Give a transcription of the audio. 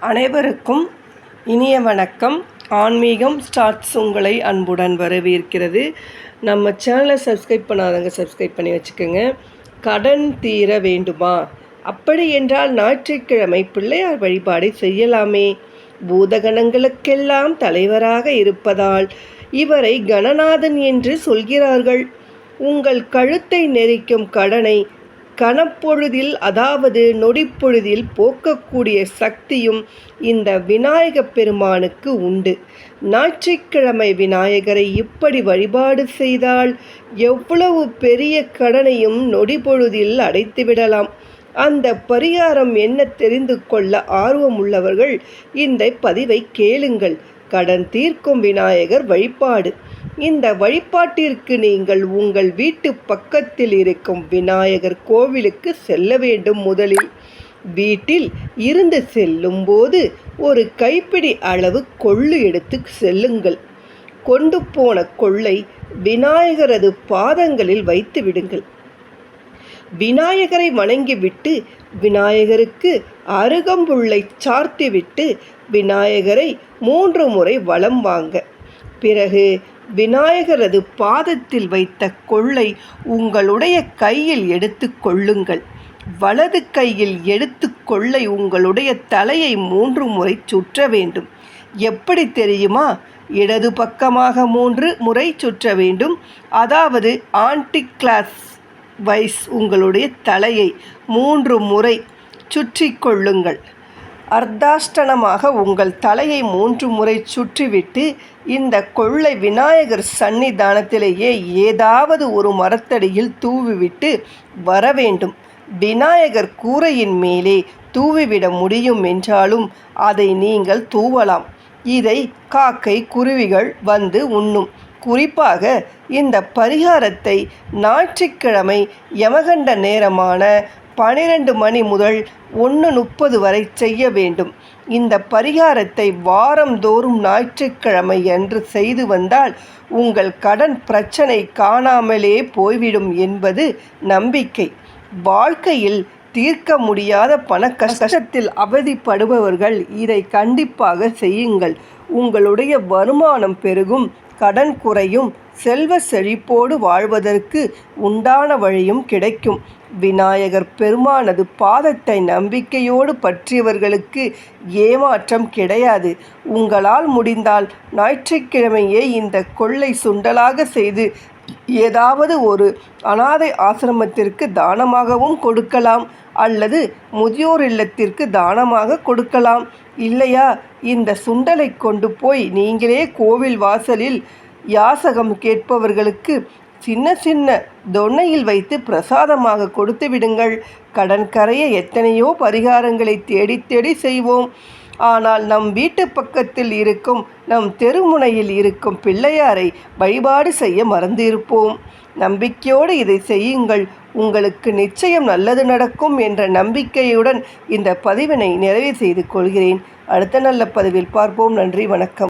அனைவருக்கும் இனிய வணக்கம். ஆன்மீகம் ஸ்டார்ட்ஸ் உங்களை அன்புடன் வரவேற்கிறது. நம்ம சேனலை சப்ஸ்கிரைப் பண்ணாதவங்க சப்ஸ்கிரைப் பண்ணி வச்சுக்கோங்க. கடன் தீர வேண்டுமா? அப்படி என்றால் ஞாயிற்றுக்கிழமை பிள்ளையார் வழிபாடை செய்யலாமே. பூதகணங்களுக்கெல்லாம் தலைவராக இருப்பதால் இவரை கணநாதன் என்று சொல்கிறார்கள். உங்கள் கழுத்தை நெரிக்கும் கடனை கணப்பொழுதில் அதாவது நொடிப்பொழுதில் போக்கக்கூடிய சக்தியும் இந்த விநாயகப் பெருமானுக்கு உண்டு. ஞாயிற்றுக்கிழமை விநாயகரை இப்படி வழிபாடு செய்தால் எவ்வளவு பெரிய கடனையும் நொடிப்பொழுதில் அடைத்துவிடலாம் அந்த பரிகாரம் என்ன தெரிந்து கொள்ள ஆர்வம் உள்ளவர்கள் இந்த பதிவை கேளுங்கள். கடன் தீர்க்கும் விநாயகர் வழிபாடு. இந்த வழிபாட்டிற்கு நீங்கள் உங்கள் வீட்டு பக்கத்தில் இருக்கும் விநாயகர் கோவிலுக்கு செல்ல வேண்டும் முதலில். வீட்டில் இருந்து செல்லும்போது ஒரு கைப்பிடி அளவு கொள்ளு எடுத்து செல்லுங்கள். கொண்டு போன கொள்ளை விநாயகரது பாதங்களில் வைத்து விடுங்கள். விநாயகரை வணங்கிவிட்டு விநாயகருக்கு அருகம்புல்லை சார்த்திவிட்டு விநாயகரை மூன்று முறை வலம் வாங்க. பிறகு விநாயகரது பாதத்தில் வைத்த கொள்ளை உங்களுடைய கையில் எடுத்து கொள்ளுங்கள். வலது கையில் எடுத்து கொள்ளை உங்களுடைய தலையை மூன்று முறை சுற்ற வேண்டும். எப்படி தெரியுமா? இடது பக்கமாக மூன்று முறை சுற்ற வேண்டும். அதாவது ஆன்டி கிளாஸ் வைஸ் உங்களுடைய தலையை மூன்று முறை சுற்றி கொள்ளுங்கள். அர்த்தாஷ்டனமாக உங்கள் தலையை மூன்று முறை சுற்றிவிட்டு இந்த கொள்ளை விநாயகர் சன்னிதானத்திலேயே ஏதாவது ஒரு மரத்தடியில் தூவிவிட்டு வர வேண்டும். விநாயகர் கூரையின் மேலே தூவிவிட முடியும் என்றாலும் அதை நீங்கள் தூவலாம். இதை காக்கை குருவிகள் வந்து உண்ணும். குறிப்பாக இந்த பரிகாரத்தை ஞாயிற்றுக்கிழமை யமகண்ட நேரமான பனிரெண்டு மணி முதல் ஒன்று முப்பது வரை செய்ய வேண்டும். இந்த பரிகாரத்தை வாரந்தோறும் ஞாயிற்றுக்கிழமை என்று செய்து வந்தால் உங்கள் கடன் பிரச்சனை காணாமலே போய்விடும் என்பது நம்பிக்கை. வாழ்க்கையில் தீர்க்க முடியாத பண கஷ்டத்தில் அவதிப்படுபவர்கள் இதை கண்டிப்பாக செய்யுங்கள். உங்களுடைய வருமானம் பெருகும் கடன் குறையும் செல்வ செழிப்போடு வாழ்வதற்கு உண்டான வழியும் கிடைக்கும். விநாயகர் பெருமானது பாதத்தை நம்பிக்கையோடு பற்றியவர்களுக்கு ஏமாற்றம் கிடையாது. உங்களால் முடிந்தால் ஞாயிற்றுக்கிழமையே இந்த கொள்ளை சுண்டலாக செய்து ஏதாவது ஒரு அனாதை ஆசிரமத்திற்கு தானமாகவும் கொடுக்கலாம் அல்லது முதியோர் இல்லத்திற்கு தானமாக கொடுக்கலாம். இல்லையா? இந்த சுண்டலை கொண்டு போய் நீங்களே கோவில் வாசலில் யாசகம் கேட்பவர்களுக்கு சின்ன சின்ன தொன்னையில் வைத்து பிரசாதமாக கொடுத்து விடுங்கள். கடன் கரைய எத்தனையோ பரிகாரங்களை தேடி தேடி செய்வோம். ஆனால் நம் வீட்டு பக்கத்தில் இருக்கும் நம் தெருமுனையில் இருக்கும் பிள்ளையாரை வழிபாடு செய்ய மறந்திருப்போம். நம்பிக்கையோடு இதை செய்யுங்கள். உங்களுக்கு நிச்சயம் நல்லது நடக்கும் என்ற நம்பிக்கையுடன் இந்த பதிவினை நிறைவு செய்து கொள்கிறேன். அடுத்த நல்ல பதிவில் பார்ப்போம். நன்றி வணக்கம்.